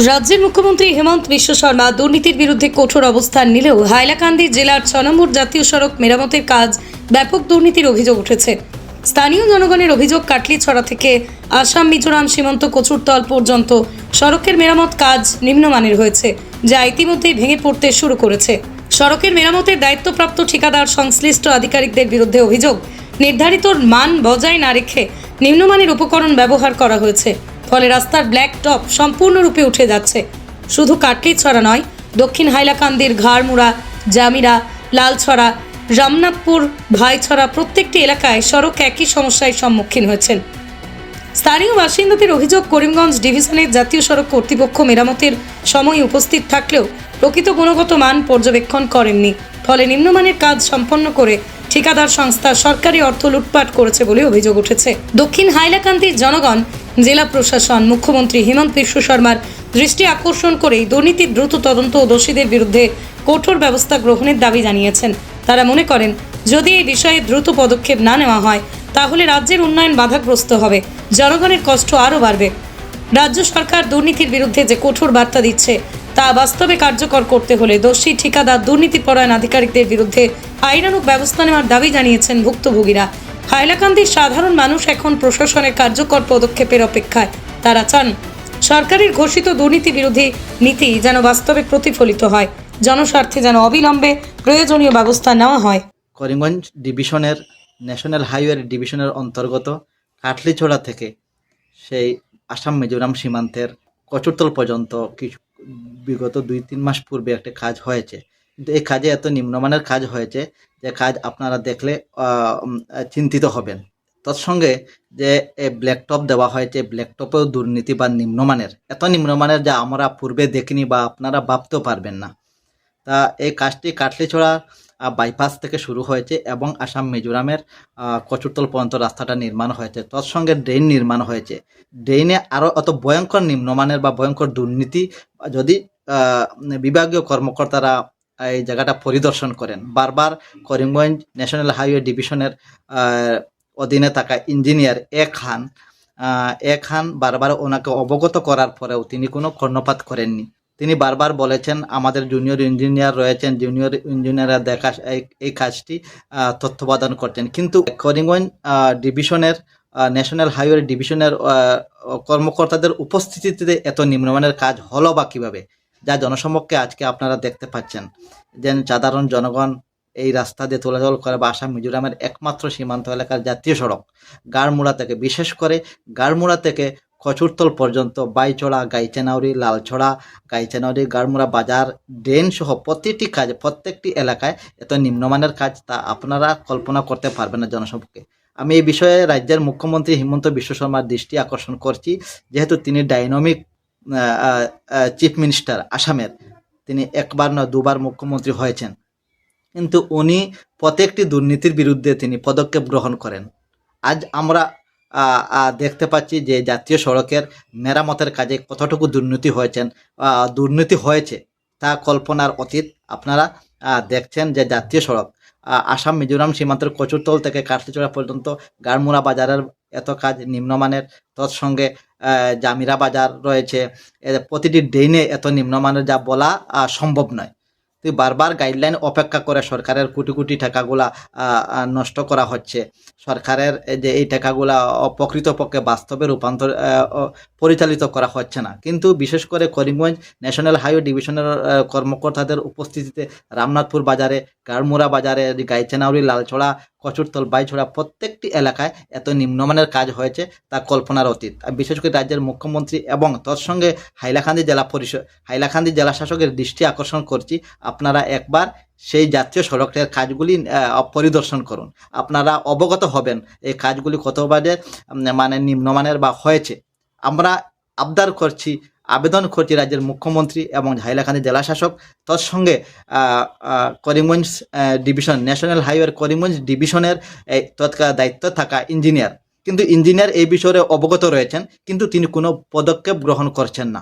রাজ্যের মুখ্যমন্ত্রী হেমন্ত বিশ্ব শর্মা দুর্নীতির বিরুদ্ধে কঠোর অবস্থান নিলেও হাইলাকান্দি জেলার ছ নম্বর জাতীয় সড়ক মেরামতের কাজ ব্যাপক দুর্নীতির অভিযোগ উঠেছে। স্থানীয় জনগণের অভিযোগ কাটলিছড়া থেকে আসাম, মিজোরাম, সীমান্ত, কচুরতল পর্যন্ত সড়কের মেরামত কাজ নিম্নমানের হয়েছে, যা ইতিমধ্যেই ভেঙে পড়তে শুরু করেছে। সড়কের মেরামতের দায়িত্বপ্রাপ্ত ঠিকাদার, সংশ্লিষ্ট আধিকারিকদের বিরুদ্ধে অভিযোগ, নির্ধারিত মান বজায় না রেখে নিম্নমানের উপকরণ ব্যবহার করা হয়েছে। ফলে রাস্তার ব্ল্যাক টপ সম্পূর্ণরূপে উঠে যাচ্ছে। শুধু কাটলিছড়া নয়, দক্ষিণ হাইলাকান্দির ঘাড়মুড়া, জামিরা, লালছড়া, রামনাথপুর, ভাইছড়া প্রত্যেকটি এলাকায় সড়ক একই সমস্যায় সম্মুখীন হয়েছেন। স্থানীয় বাসিন্দাদের অভিযোগ, করিমগঞ্জ ডিভিশনের জাতীয় সড়ক কর্তৃপক্ষ মেরামতের সময় উপস্থিত থাকলেও প্রকৃত গুণগত মান পর্যবেক্ষণ করেননি। ফলে নিম্নমানের কাজ সম্পন্ন করে ঠিকাদার সংস্থা সরকারি অর্থ লুটপাট করেছে বলে অভিযোগ উঠেছে। দক্ষিণ হাইলাকান্দির জনগণ, জেলা প্রশাসন, মুখ্যমন্ত্রী হিমন্ত বিশ্ব শর্মার দৃষ্টি আকর্ষণ করেই দুর্নীতির দ্রুত তদন্ত ও দোষীদের বিরুদ্ধে কঠোর ব্যবস্থা গ্রহণের দাবি জানিয়েছেন। তারা মনে করেন, যদি এই বিষয়ে দ্রুত পদক্ষেপ না নেওয়া হয়, তাহলে রাজ্যের উন্নয়ন বাধাগ্রস্ত হবে। জনগণের কষ্ট আরও বাড়বে। রাজ্য সরকার দুর্নীতির বিরুদ্ধে যে কঠোর বার্তা দিচ্ছে তা বাস্তবে কার্যকর করতে হলে দোষী ঠিকাদার দুর্নীতিপরায়ণ আধিকারিকদের বিরুদ্ধে আইনানুগ ব্যবস্থা নেওয়ার দাবি জানিয়েছেন ভুক্তভোগীরা। হাইলাকান্দির সাধারণ মানুষ এখন প্রশাসনের কার্যকর পদক্ষেপের অপেক্ষায়। তারা চান, সরকারের ঘোষিত দুর্নীতি বিরোধী নীতি যেন বাস্তবে প্রতিফলিত হয়। জনস্বার্থে যেন অবিলম্বে প্রয়োজনীয় ব্যবস্থা নেওয়া হয়। করিমগঞ্জ ডিভিশনের, ন্যাশনাল হাইওয়ে ডিভিশনের অন্তর্গত কাটলিছড়া থেকে সেই আসাম মিজোরাম সীমান্তের কচুরতল পর্যন্ত কিছু বিগত দুই, তিন মাস পূর্বে একটা কাজ হয়েছে। কিন্তু এই কাজে এত নিম্নমানের কাজ হয়েছে যে কাজ আপনারা দেখলে চিন্তিত হবেন। তৎসঙ্গে যে ব্ল্যাকটপ দেওয়া হয়েছে, ব্ল্যাকটপেও দুর্নীতি বা নিম্নমানের। এত নিম্নমানের যা আমরা পূর্বে দেখিনি বা আপনারা ভাবতেও পারবেন না। তা এই কাজটি কাটলিছড়া বাইপাস থেকে শুরু হয়েছে এবং আসাম মিজোরামের কচুরতল পর্যন্ত রাস্তাটা নির্মাণ হয়েছে। তৎসঙ্গে ড্রেন নির্মাণ হয়েছে। ড্রেনে আরও অত ভয়ঙ্কর নিম্নমানের বা ভয়ঙ্কর দুর্নীতি যদি বিভাগীয় কর্মকর্তারা এই জায়গাটা পরিদর্শন করেন। বারবার করিমগঞ্জ ন্যাশনাল হাইওয়ে ডিভিশনের অধীনে থাকা ইঞ্জিনিয়ার এ খান এ খান বারবার ওনাকে অবগত করার পরেও তিনি কোনো কর্ণপাত করেননি। তিনি বারবার বলেছেন, আমাদের জুনিয়র ইঞ্জিনিয়ার রয়েছেন জুনিয়র ইঞ্জিনিয়াররা দেখা এই- কাজটি তত্ত্বাবধান করছেন। কিন্তু করিমগঞ্জ ডিভিশনের ন্যাশনাল হাইওয়ে ডিভিশনের কর্মকর্তাদের উপস্থিতিতে এত নিম্নমানের কাজ হলো বা কীভাবে, যা জনসমক্ষে আজকে আপনারা দেখতে পাচ্ছেন। যে সাধারণ জনগণ এই রাস্তা দিয়ে চলাচল করে বা আসাম মিজোরামের একমাত্র সীমান্ত এলাকার জাতীয় সড়ক, গাড়মুড়া থেকে, বিশেষ করে গাড়মুড়া থেকে কচুরতল পর্যন্ত, বাইচড়া গাইচেনাউরি লালছড়া গাইচেনাউরি গাড়মুড়া বাজার, ড্রেন সহ প্রতিটি কাজ, প্রত্যেকটি এলাকায় এত নিম্নমানের কাজ তা আপনারা কল্পনা করতে পারবেন না জনসম্পর্কে আমি এই বিষয়ে রাজ্যের মুখ্যমন্ত্রী হিমন্ত বিশ্ব শর্মার দৃষ্টি আকর্ষণ করছি, যেহেতু তিনি ডাইনামিক চিফ মিনিস্টার আসামের। তিনি একবার না দুবার মুখ্যমন্ত্রী হয়েছেন। কিন্তু উনি প্রত্যেকটি দুর্নীতির বিরুদ্ধে তিনি পদক্ষেপ গ্রহণ করেন। আজ আমরা দেখতে পাচ্ছি যে জাতীয় সড়কের মেরামতের কাজে কতটুকু দুর্নীতি হয়েছেন। দুর্নীতি হয়েছে তা কল্পনার অতীত। আপনারা দেখছেন যে জাতীয় সড়ক আসাম, মিজোরাম সীমান্তের কচুরতল থেকে কাটলিচড়া পর্যন্ত গাড়মুড়া বাজারের এত কাজ নিম্নমানের। তৎসঙ্গে জামিরা বাজার রয়েছে। প্রতিটি ড্রেনে এত নিম্নমানের যা বলা সম্ভব নয়। তুই বারবার গাইডলাইন অপেক্ষা করে সরকারের কোটি কোটি টাকাগুলা নষ্ট করা হচ্ছে। সরকারের যে এই টাকাগুলা অপকৃতপক্ষে বাস্তবে রূপান্তর পরিচালিত করা হচ্ছে না। কিন্তু বিশেষ করে করিমগঞ্জ ন্যাশনাল হাইওয়ে ডিভিশনের কর্মকর্তাদের উপস্থিতিতে রামনাথপুর বাজারে গারমুরা বাজারে গাইচেনাউরি লালছড়া কচুরতল, বাইছড়া প্রত্যেকটি এলাকায় এত নিম্নমানের কাজ হয়েছে তা কল্পনার অতীত। আর বিশেষ করে রাজ্যের মুখ্যমন্ত্রী এবং তৎসঙ্গে হাইলাকান্দি জেলা পরিষদ, হাইলাকান্দি জেলা শাসকের দৃষ্টি আকর্ষণ করছি, আপনারা একবার সেই জাতীয় সড়কের কাজগুলি পরিদর্শন করুন। আপনারা অবগত হবেন এই কাজগুলি কতবারে মানে নিম্নমানের বা হয়েছে। আমরা আবদার করছি আবেদন করছি রাজ্যের মুখ্যমন্ত্রী এবং হাইলাকান্দি জেলা শাসক তৎসঙ্গে করিমগঞ্জ ডিভিশন, ন্যাশনাল হাইওয়ের করিমগঞ্জ ডিভিশনের তৎকাল দায়িত্ব থাকা ইঞ্জিনিয়ার। কিন্তু ইঞ্জিনিয়ার এই বিষয়ে অবগত রয়েছেন, কিন্তু তিনি কোনো পদক্ষেপ গ্রহণ করছেন না।